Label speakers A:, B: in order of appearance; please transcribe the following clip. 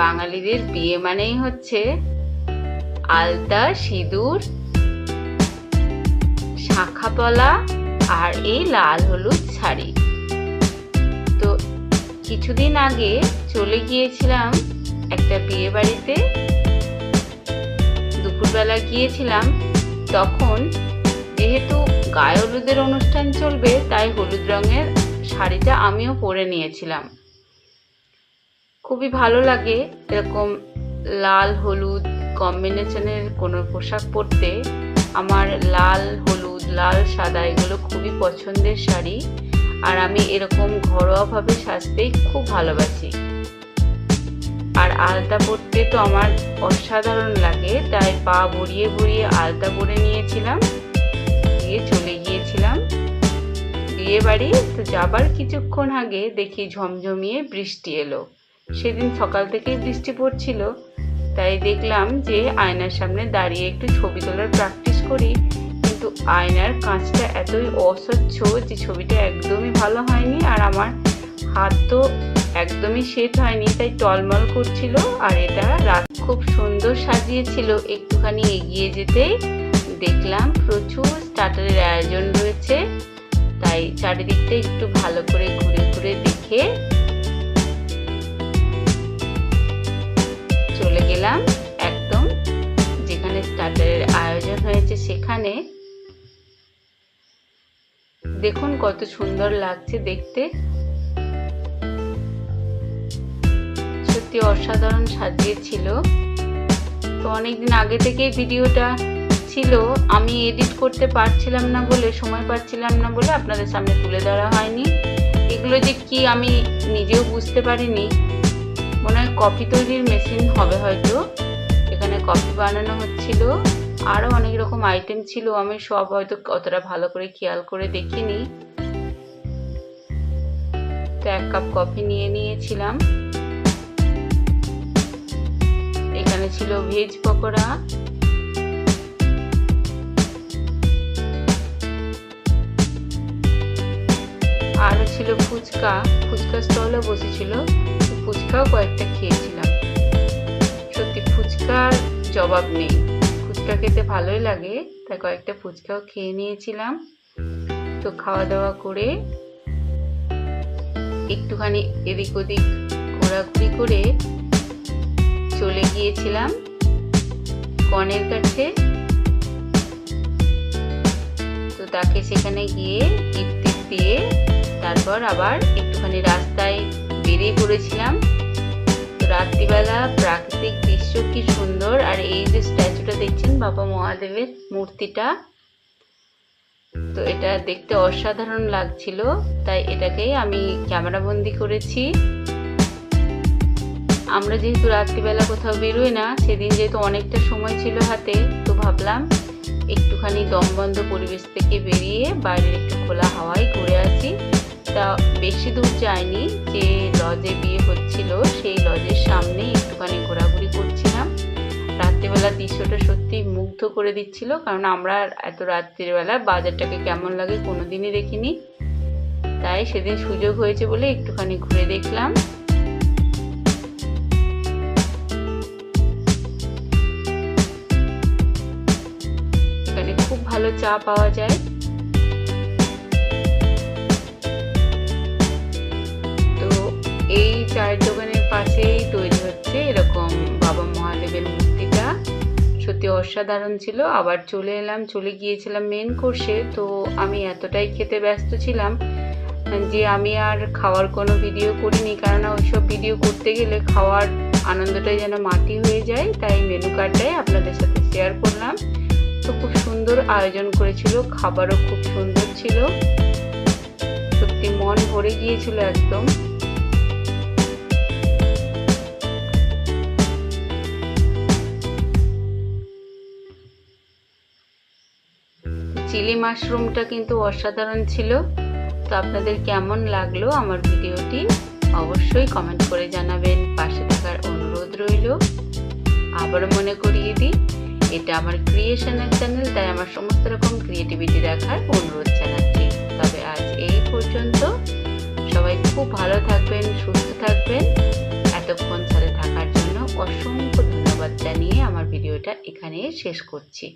A: বাঙালিদের বিয়ে মানেই হচ্ছে আলতা, সিঁদুর শাখাপলা আর এই লাল হলুদ শাড়ি। তো কিছুদিন আগে চলে গিয়েছিলাম একটা বিয়ে বাড়িতে। দুপুরবেলা গিয়েছিলাম, তখন যেহেতু গায়ে হলুদের অনুষ্ঠান চলবে, তাই হলুদ রঙের শাড়িটা আমিও পরে নিয়েছিলাম। খুবই ভালো লাগে এরকম লাল হলুদ কম্বিনেশনের কোনো পোশাক পরতে। আমার লাল হলুদ, লাল সাদা এগুলো খুবই পছন্দের শাড়ি আর আমি এরকম ঘরোয়াভাবে সাজতেই খুব ভালোবাসি। আর আলতা পরতে তো আমার অসাধারণ লাগে, তাই পা ভরিয়ে ভরিয়ে আলতা পরে নিয়েছিলাম, দিয়ে চলে গিয়েছিলাম। বিয়ে বাড়ি তো যাবার কিছুক্ষণ আগে দেখি ঝমঝমিয়ে বৃষ্টি এলো। সেদিন সকাল থেকেই বৃষ্টি পড়ছিল, তাই দেখলাম যে আয়নার সামনে দাঁড়িয়ে একটু ছবি তোলার প্র্যাকটিস করি। কিন্তু আয়নার কাঁচটা এতই অস্বচ্ছ যে ছবিটা একদমই ভালো হয়নি আর আমার হাত তো একদমই সেট হয়নি, তাই টলমল করছিল। আর এটা রাত খুব সুন্দর সাজিয়েছিল, একটুখানি এগিয়ে যেতেই দেখলাম প্রচুর স্টার্টারের আয়োজন রয়েছে। তাই চারিদিকটা একটু ভালো করে ঘুরে ঘুরে দেখে চলে গেলাম একদম, যেখানে স্টার্টারের আয়োজন হয়েছে সেখানে। দেখুন কত সুন্দর লাগছে দেখতে। সত্যি অসাধারণ সাজিয়েছিল। তো অনেকদিন আগে থেকেই ভিডিওটা ছিল, আমি এডিট করতে পারছিলাম না বলে, সময় পাচ্ছিলাম না বলে আপনাদের সামনে তুলে ধরা হয়নি। এগুলো যে কি আমি নিজেও বুঝতে পারিনি। মনে হয় কফি তৈরির মেশিন হবে হয়তো। এখানে কফি বানানো হচ্ছিল। আরও অনেক রকম আইটেম ছিল। আমি সব হয়তো অতটা ভালো করে খেয়াল করে দেখিনি। তো এক কাপ কফি নিয়ে নিয়েছিলাম। এখানে ছিল ভেজ পকোড়া। আরও ছিল ফুচকা। ফুচকা স্টলও বসেছিল। ফুচকাও কয়েকটা খেয়েছিলাম। সত্যি ফুচকার জবাব নেই। ফুচকা খেতে ভালোই লাগে, তাই কয়েকটা ফুচকাও খেয়ে নিয়েছিলাম। তো খাওয়া দাওয়া করে একটুখানি এদিক ওদিক ঘোরাঘুরি করে চলে গিয়েছিলাম কনের কাছে। তো তাকে সেখানে গিয়ে গিফট দিয়ে তারপর আবার একটুখানি রাস্তায় বেরিয়ে পড়েছিলাম। রাত্রিবেলা প্রাকৃতিক দৃশ্য কি সুন্দর, আর এই যে স্ট্যাচুটা দেখছেন বাবা মহাদেবের মূর্তিটা, তো এটা দেখতে অসাধারণ লাগছিল, তাই এটাকেই আমি ক্যামেরা বন্দি করেছি। আমরা যেহেতু রাত্রিবেলা কোথাও বেরোই না, সেদিন যেহেতু অনেকটা সময় ছিল হাতে, তো ভাবলাম একটুখানি দমবন্ধ পরিবেশ থেকে বেরিয়ে বাইরের একটু খোলা হাওয়ায় ঘুরে আসি। তা বেশি দূর যায়নি, যে লজে বিয়ে হচ্ছিল, সেই লজের সামনে একটুখানি ঘোরাঘুরি করছিলাম। রাত্রিবেলা দৃশ্যটা সত্যি মুগ্ধ করে দিচ্ছিল, কারণ আমরা এত রাত্রিবেলা বাজারটাকে কেমন লাগে কোনোদিনই দেখিনি। তাই সেদিন সুযোগ হয়েছে বলে একটুখানি ঘুরে দেখলাম। এখানে খুব ভালো চা পাওয়া যায়। পাশেই তৈরি হচ্ছে এরকম বাবা মহাদেবের মূর্তিটা। সত্যি অসাধারণ ছিল। আবার চলে এলাম, চলে গিয়েছিলাম মেন কোর্সে তো আমি এতটাই খেতে ব্যস্ত ছিলাম যে আমি আর খাওয়ার কোনো ভিডিও করিনি। কারণ ওইসব ভিডিও করতে গেলে খাওয়ার আনন্দটাই যেন মাটি হয়ে যায়। তাই মেনু কার্ডটাই আপনাদের সাথে শেয়ার করলাম। তো খুব সুন্দর আয়োজন করেছিল। খাবারও খুব সুন্দর ছিল। সত্যি মন ভরে গিয়েছিল একদম। চিলি মাশরুমটা কিন্তু অসাধারণ ছিল। তো আপনাদের কেমন লাগল আমার ভিডিওটি অবশ্যই কমেন্ট করে জানাবেন। পাশে থাকার অনুরোধ রইল। আবারও মনে করিয়ে দিই, এটা আমার ক্রিয়েশনের চ্যানেল তাই আমার সমস্ত রকম ক্রিয়েটিভিটি দেখার অনুরোধ জানাচ্ছি। তবে আজ এই পর্যন্ত, সবাই খুব ভালো থাকবেন, সুস্থ থাকবেন। এতক্ষণ সাথে থাকার জন্য অসংখ্য ধন্যবাদ জানিয়ে আমার ভিডিওটা এখানে শেষ করছি।